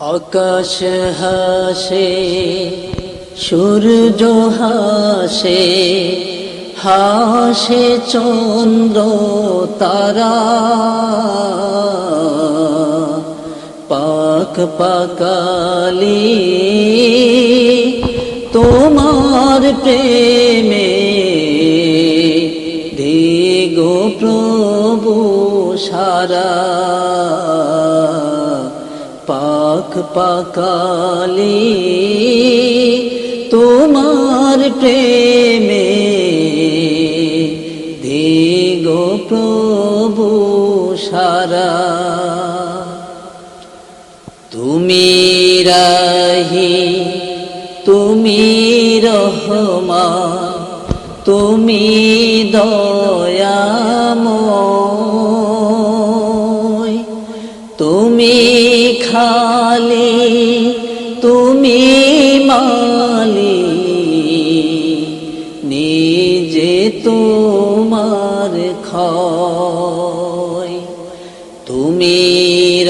আকাশ হাসে সূর্য হাসে হাসে চন্দ্র তারা। পাক পাকালি তোমার প্রেমে দিগো প্রভু সারা। পাক পাকালি তোমার প্রেমে দিগো প্রভু সারা। তুমি রাহি তুমি রহমান তুমি দয়াময় তুমি খালি তুমি মালি নিজে তোমার খয় তুমি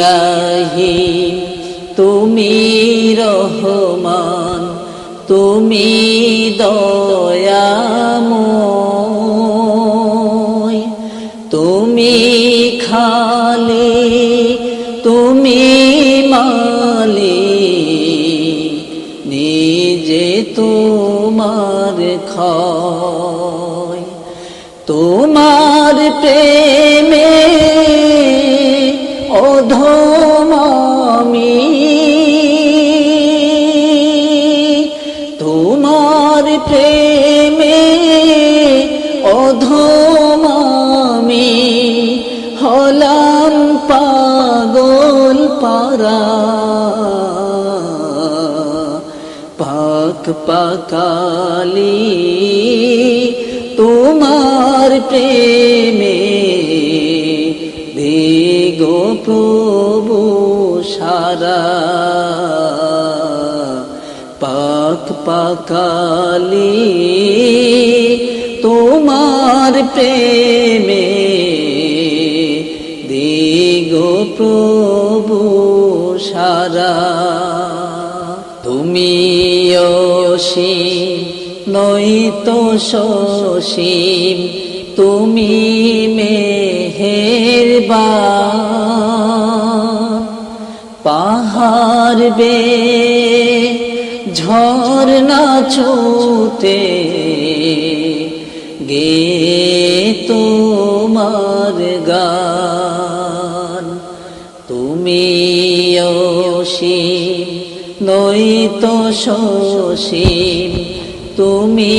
রাহি তুমি রহমান তুমি দয়াময়। তুমি খালি তোমার খয় তোমার প্রেমে অধমামি তোমার প্রেমে অধমামি হলাম পাগল পারা পাক পাকালি তোমার প্রেমে দেগো প্রভু সারা। পাক পাকালি তোমার প্রেমে দিগো প্রভু সারা। তুমি অসীম নয়তো সসীম তুমি মেহেরবা পাহাড় বে ঝর্ণা ছুটে গে তোমার গান। তুমি অসীম নয়তো সসীম, তুমি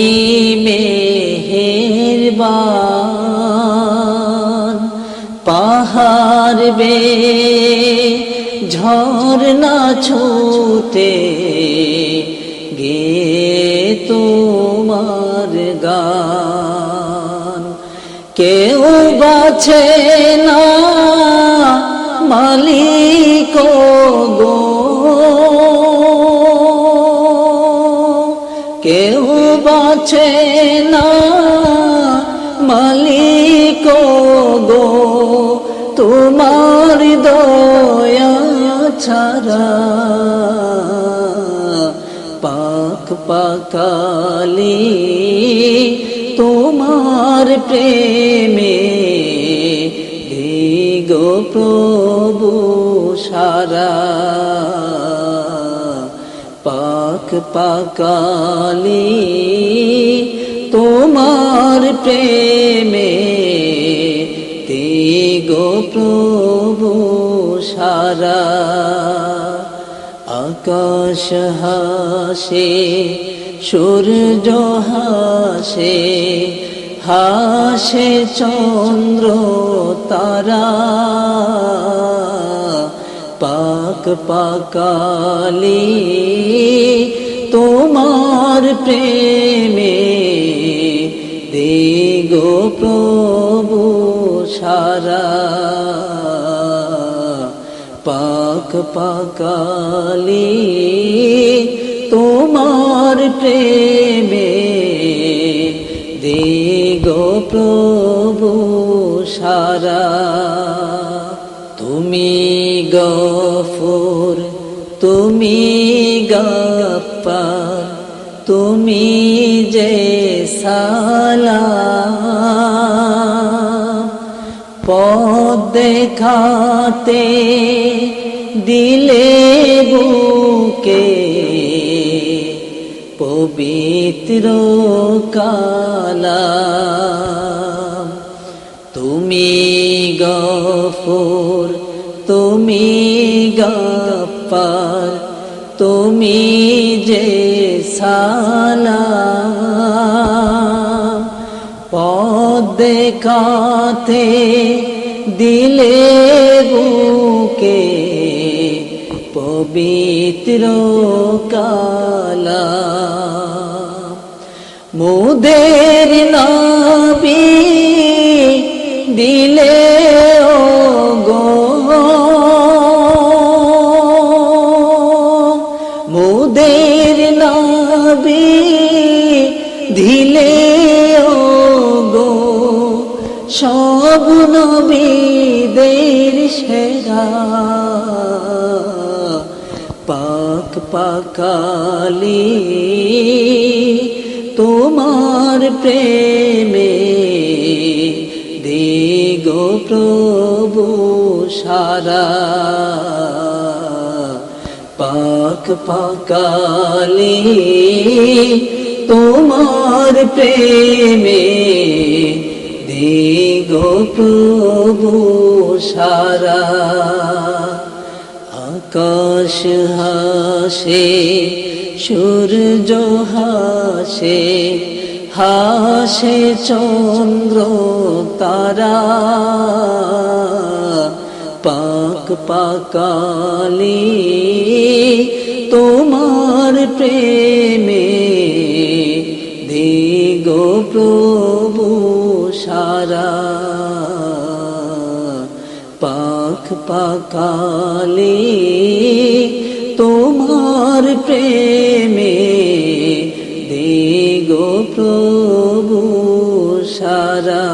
মেহেরবান। পাহাড় বে ঝর্ণা ছুতে গে তোমার গান। কেউ বাছে না মালিক গো। বাছে না মালিক গো তোমার দয়া ছাড়া পাক পাকালি তোমার প্রেমে দিগো প্রভু সারা। পাক পাকালি তোমার প্রেমে দিগো প্রভু সারা। আকাশ হাসে সূর্য হাসে হাসে চন্দ্র তারা। পাক পাকালি, তোমার প্রেমে দিগো প্রভু সারা। পাক পাকালি, তোমার প্রেমে দিগো প্রভু সারা। তুমি গফুর তুমি গপ্পার তুমি যে সালাম। পদ দেখাতে দিলে বুকে পবিত্র কালাম। তুমি গফুর তুমি গপ্পার তুমি যে সালাম পদ দেখাতে দিলে বুকে পবিত্র কালা। মুদের নাবি মুদের নাবি দিলে গো সব নবীদের সেরা। পাক পাকালি তোমার প্রেমে দিগো প্রভু সারা। পাকালি তোমার প্রেমে দিগো প্রভু সারা। আকাশ হাসে সূর্য হাসে হাসে চন্দ্র তারা। পাক পাকালি তোমার প্রেমে দিগো প্রভু সারা। পাখ পাকালি তোমার প্রেমে দিগো প্রভু সারা।